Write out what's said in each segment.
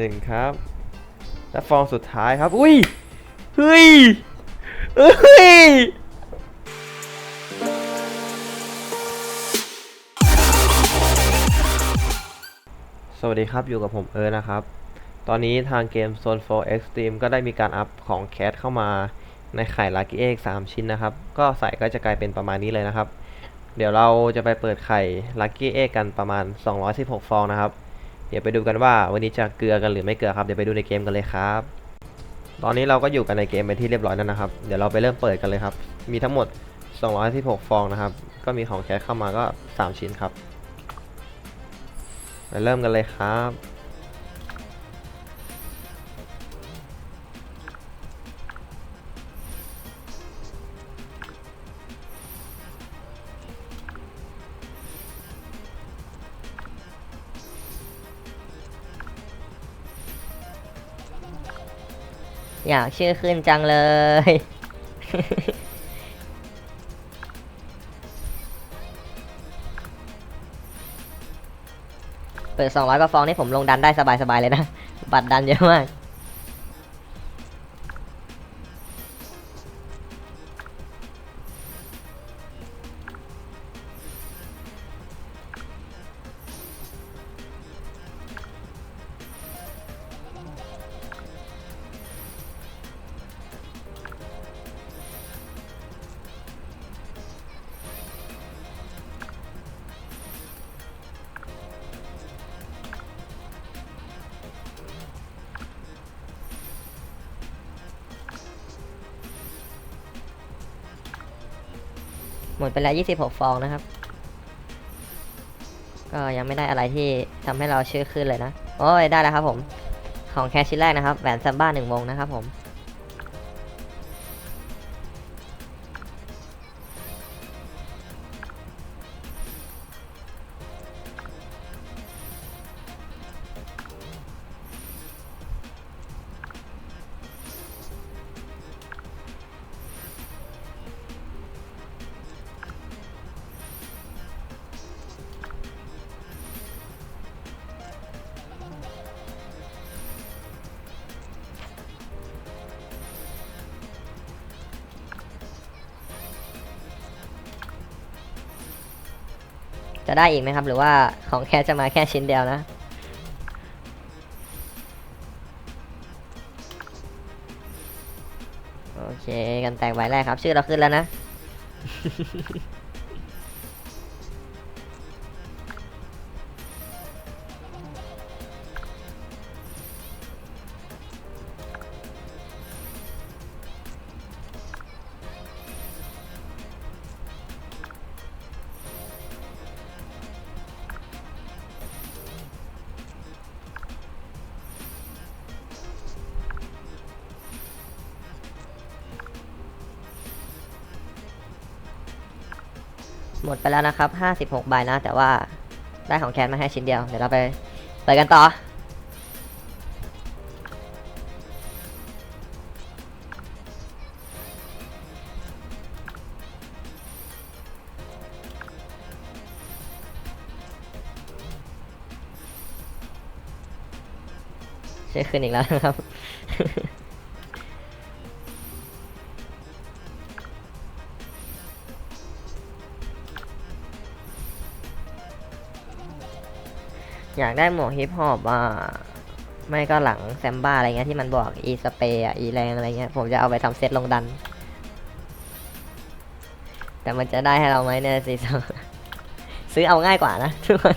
หนึ่งครับ และฟองสุดท้ายครับ อุ้ย เฮ้ย เฮ้ย สวัสดีครับ อยู่กับผมเอิร์นะครับ ตอนนี้ทางเกม Zone 4 Extreme ก็ได้มีการอัพของแคทเข้ามาในไข่ Lucky Egg 3ชิ้นนะครับ ก็ใส่ก็จะกลายเป็นประมาณนี้เลยนะครับ เดี๋ยวเราจะไปเปิดไข่ Lucky Egg กันประมาณ 216 ฟองนะครับ ดี๋ยวไปดูกันว่าวันนี้จะเกลือกันหรือไม่เกลือครับเดี๋ยวไปดูในเกมกันเลยครับ ตอนนี้เราก็อยู่กันในเกมเป็นที่เรียบร้อยแล้วนะครับ เดี๋ยวเราไปเริ่มเปิดกันเลยครับ มีทั้งหมด 216 ฟองนะครับ ก็มีของแคทเข้ามาก็ 3 ชิ้นครับไปเริ่มกันเลยครับ อยากชื่อขึ้นจังเลย เปิด200กว่าฟองนี่ผมลงดันได้สบายๆเลยนะ บัตรดันเยอะมาก หมดไปแล้ว 26 ฟองนะครับ ก็ยังไม่ได้อะไรที่ทำให้เราชื่อขึ้นเลยนะ โอ้ย ได้แล้วครับผม ของแคชชิ้นแรกนะครับ แหวนซัมบ้าหนึ่งวงนะครับผม ได้อีกไหมครับ หรือว่าของแค่จะมาแค่ชิ้นเดียวนะ โอเค กันแตกใบแรกครับ ชื่อเราขึ้นแล้วนะ หมดไปแล้วนะครับ 56 ใบนะ แต่ว่าได้ของแคนมาให้ชิ้นเดียว เดี๋ยวเราไปเปิดกันต่อ เชื่อขึ้นอีกแล้วนะครับ อยากได้หมวกฮิปฮอปอะไม่ก็หลังแซมบ้าอะไรเงี้ยที่มันบอกอีสเปย์อะอีแรงอะไรเงี้ยผมจะเอาไปทำเซตลงดัน แต่มันจะได้ให้เราไหมเนี่ยสิซื้อเอาง่ายกว่านะทุกคน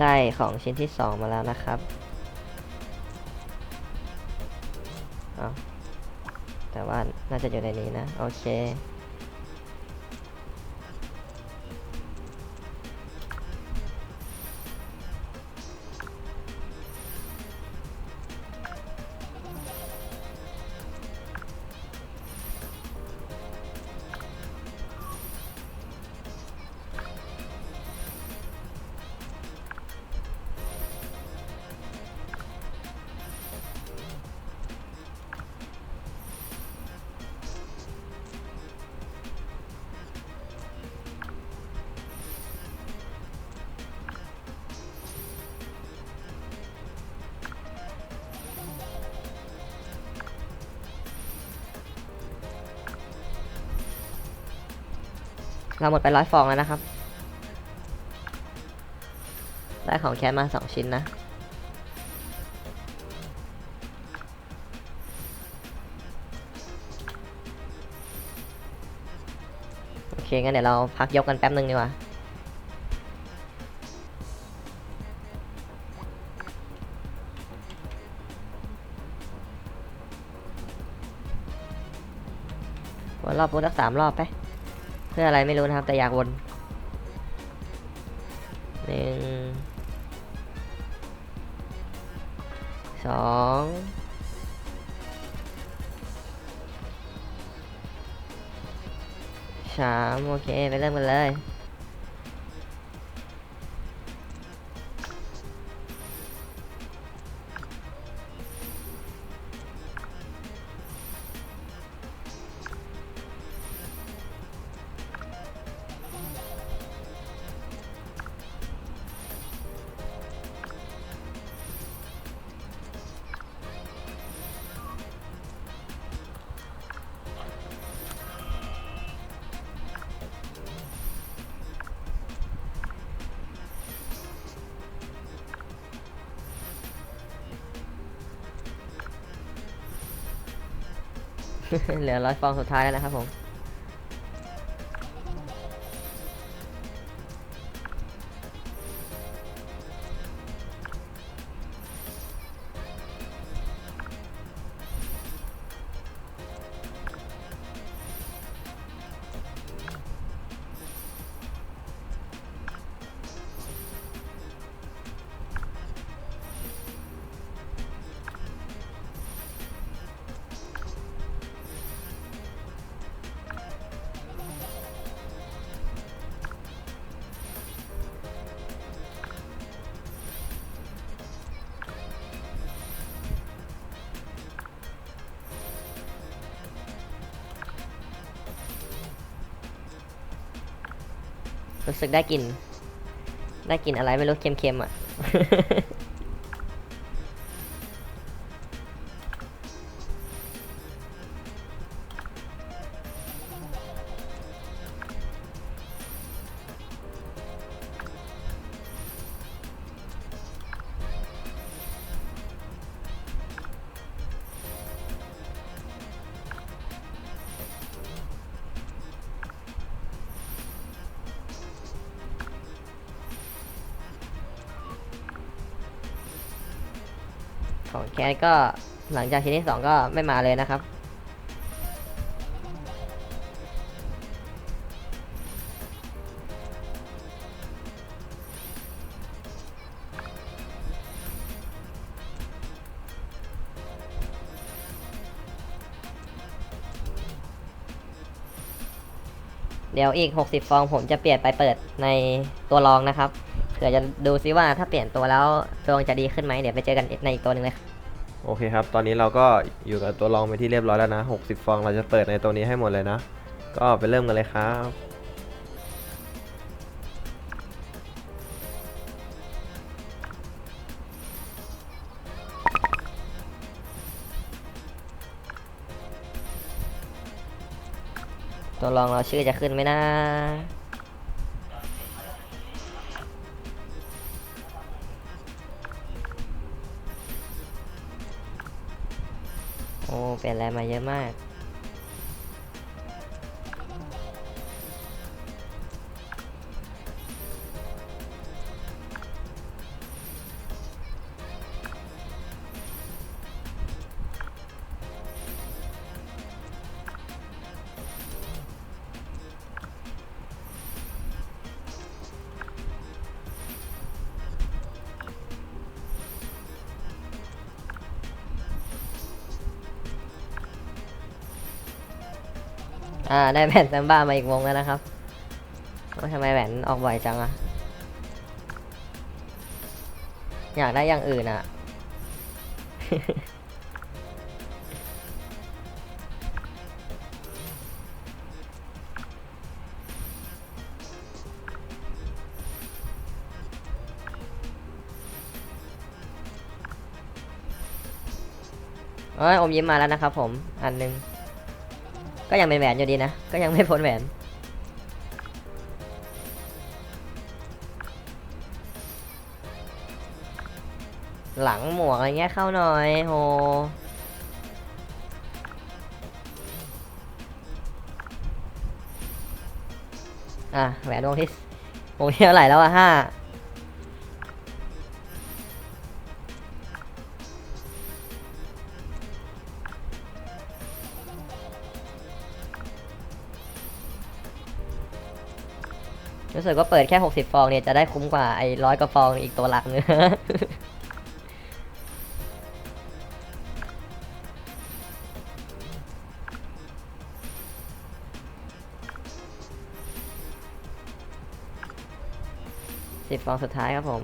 ได้ของชิ้นที่สองมาแล้วนะครับเอาแต่ว่าน่าจะอยู่ในนี้นะ โอเค เราหมดไปร้อยฟองแล้วนะครับ ได้ของแคสมาสองชิ้นนะโอเคงั้นเดี๋ยวเราพักยกกันแป๊บนึงดีกว่าวนรอบวนสักสามรอบไป เพื่ออะไรไม่รู้นะครับ แต่อยากวนหนึ่งสองสามโอเค ไปเริ่มกันเลย เหลือร้อยฟองสุดท้ายแล้วนะครับผม รู้สึกได้กลิ่น ได้กลิ่นอะไรไม่รู้เค็มๆอะ ของแคสก็หลังจากชิ้นที่สองก็ไม่มาเลยนะครับ เดี๋ยวอีก 60 ฟองผมจะเปลี่ยนไปเปิดในตัวรองนะครับ ผื่อจะดูซิว่าถ้าเปลี่ยนตัวแล้วดวงจะดีขึ้นไหมเดี๋ยวไปเจอกันในอีกตัวหนึ่งเลยโอเคครับ ตอนนี้เราก็อยู่กับตัวรองไปนที่เรียบร้อยแล้วนะ 60 ฟองเราจะเปิดในตัวนี้ให้หมดเลยนะ ก็ไปเริ่มกันเลยครับ ตัวรองเราชื่อจะขึ้นไหมนะ เปลี่ยนอะไรมาเยอะมาก อ่าได้แผ่นแซมบ้ามาอีกวงแล้วนะครับทำไมแหวนออกบ่อยจังอะอยากได้อย่างอื่นอะเอ้ยอมยิ้มมาแล้วนะครับผม อันหนึง ก็ยังเป็นแหวนอยู่ดีนะ ก็ยังไม่พ้นแหวน หลังหมวกอะไรเงี้ยเข้าหน่อยโหอะแหวนวงที่วงที่เท่าไหร่แล้วอะห้า รู้สึกว่าเปิดแค่ 60 ฟองเนี่ยจะได้คุ้มกว่าไอ้ร้อยกว่าฟองอีกตัวหลักเนื้อสิบฟองสุดท้ายครับผม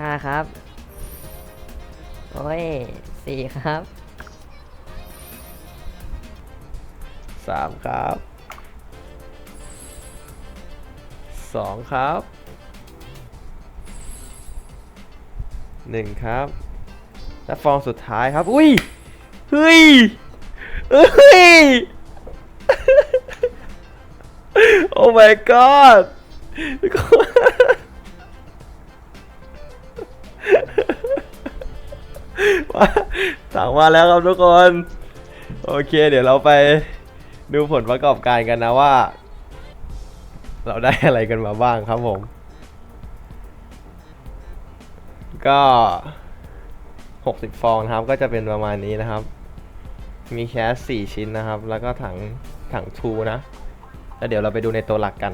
ห้าครับ โอ้ยสี่ครับสามครับสองครับหนึ่งครับ และฟองสุดท้ายครับ อุ้ย เฮ้ย เฮ้ย โอ้ my god สั่งมาแล้วครับทุกคน โอเค เดี๋ยวเราไปดูผลประกอบการกันนะว่า เราได้อะไรกันมาบ้างครับผม ก็60ฟองนะครับก็จะเป็นประมาณนี้นะครับ มีแคส4ชิ้นนะครับ แล้วก็ถังถังทูนะ แล้วเดี๋ยวเราไปดูในตัวหลักกัน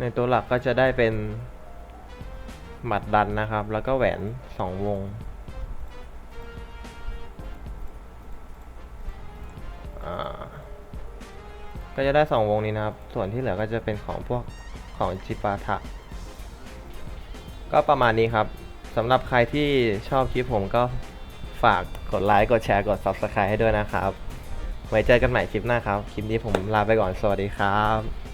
ในตัวหลักก็จะได้เป็นหมัดดันนะครับ แล้วก็แหวน2วง ก็จะได้สองวงนี้นะครับ ส่วนที่เหลือก็จะเป็นของพวกของจิปาถะก็ประมาณนี้ครับสำหรับใครที่ชอบคลิปผมก็ฝากกดไลค์ กดแชร์ กด Subscribe ให้ด้วยนะครับ ไว้เจอกันใหม่คลิปหน้าครับ คลิปนี้ผมลาไปก่อน สวัสดีครับ